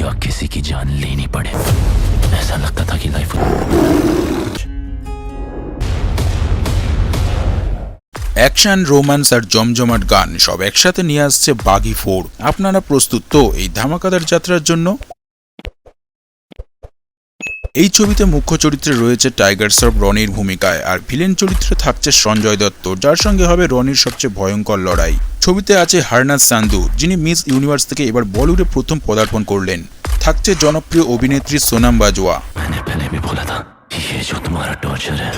या किसी की जान लेनी पड़े ऐसा लगता था कि लाइफ অ্যাকশন রোম্যান্স আর জমজমাট গান সব একসাথে নিয়ে আসছে বাগি ফোর আপনারা প্রস্তুত তো এই ধামাকাদার যাত্রার জন্য এই ছবিতে মুখ্য চরিত্রে রয়েছে টাইগার শ্রফ রনির ভূমিকায় আর ভিলেন চরিত্রে থাকছে সঞ্জয় দত্ত যার সঙ্গে হবে রনির সবচেয়ে ভয়ঙ্কর লড়াই ছবিতে আছে হারনাজ সান্ধু যিনি মিস ইউনিভার্স থেকে এবার বলিউডে প্রথম পদার্পণ করলেন থাকছে জনপ্রিয় অভিনেত্রী সোনাম বাজওয়া मैंने पहले भी बोला था ये जो तुम्हारा टॉर्चर है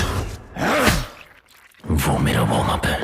वो मेरा वार्म अप है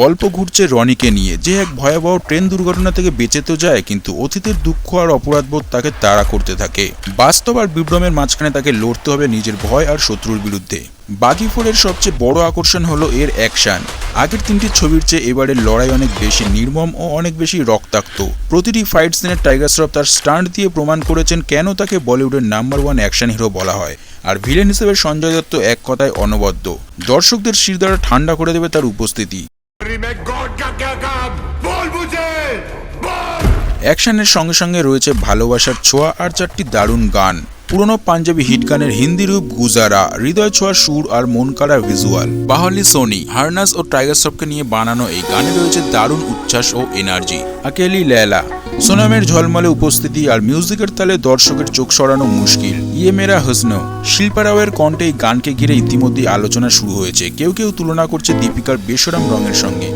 গল্প ঘুরছে রনিকে নিয়ে। যে এক ভয়াবহ ট্রেন দুর্ঘটনা থেকে বেঁচে তো যায়, কিন্তু অতীতের দুঃখ আর অপরাধবোধ তাকে তাড়া করতে থাকে। বাস্তব আর বিভ্রমের মাঝখানে তাকে লড়তে হবে নিজের ভয় আর শত্রুর বিরুদ্ধে। বাগি ফোরের সবচেয়ে বড় আকর্ষণ হলো এর অ্যাকশন। আগের তিনটি ছবির চেয়ে এবারের লড়াই অনেক বেশি নির্মম ও অনেক বেশি রক্তাক্ত। প্রতিটি ফাইট সিনে টাইগার শ্রফ তার স্টান্ট দিয়ে প্রমাণ করেছেন কেন তাকে বলিউডের নাম্বার ওয়ান অ্যাকশন হিরো বলা হয়। আর ভিলেন হিসেবে সঞ্জয় দত্ত এক কথায় অনবদ্য। দর্শকদের শিরদাঁড়া ঠান্ডা করে দেবে তার উপস্থিতি। में गॉड का क्या काम बोल मुझे बोल অ্যাকশনের সঙ্গে সঙ্গে রয়েছে ভালোবাসার ছোঁয়া আর চারটি দারুণ গান পুরনো পাঞ্জাবি হিট গানের হিন্দি রূপ গুজারা হৃদয় ছোঁয়া সুর আর মন কাড়া ভিজুয়াল বাহালি সোনি হার্নাস ও টাইগার শ্রফকে নিয়ে বানানো এই গানে রয়েছে দারুণ উচ্ছ্বাস ও এনার্জি আকেলি লেলা সোনামের ঝলমলে উপস্থিতি আর মিউজিকের তালে দর্শকের চোখ সরানো মুশকিল। ইয়ে মেরা হসন। শিল্পা রাওয়ের কণ্ঠে এই গানকে ঘিরে ইতিমধ্যে আলোচনা শুরু হয়েছে। কেউ কেউ তুলনা করছে দীপিকার বেসরম রঙের সঙ্গে।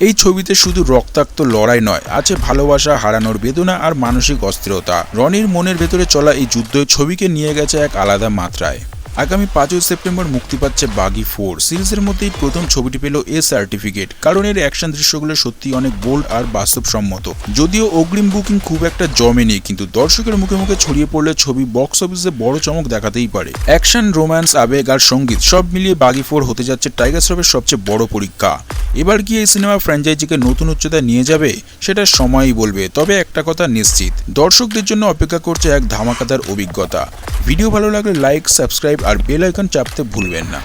এই ছবিতে শুধু রক্তাক্ত লড়াই নয় আছে ভালোবাসা হারানোর বেদনা আর মানসিক অস্থিরতা। রনির মনের ভেতরে চলা এই যুদ্ধ ছবিকে নিয়ে গেছে এক আলাদা মাত্রায়। আগামী পাঁচই সেপ্টেম্বর মুক্তি পাচ্ছে বাগি ফোর। সিরিজের মধ্যেই প্রথম ছবিটি পেল এ সার্টিফিকেট। কারণ এর অ্যাকশন দৃশ্যগুলো সত্যি অনেক বোল্ড আর বাস্তবসম্মত। যদিও অগ্রিম বুকিং খুব একটা জমেনি, কিন্তু দর্শকের মুখে মুখে ছড়িয়ে পড়লে ছবি বক্স অফিসে বড় চমক দেখাতেই পারে। অ্যাকশন রোম্যান্স আবেগ আর সংগীত সব মিলিয়ে বাগি ফোর হতে যাচ্ছে টাইগার শ্রফের সবচেয়ে বড় পরীক্ষা। এবার কি এই সিনেমা ফ্র্যাঞ্চাইজিকে নতুন উচ্চতায় নিয়ে যাবে, সেটা সময়ই বলবে, তবে একটা কথা নিশ্চিত। দর্শকদের জন্য অপেক্ষা করছে এক ধামাকাদার অভিজ্ঞতা। ভিডিও ভালো লাগলে লাইক সাবস্ক্রাইব আর বেল আইকন চাপতে ভুলবেন না।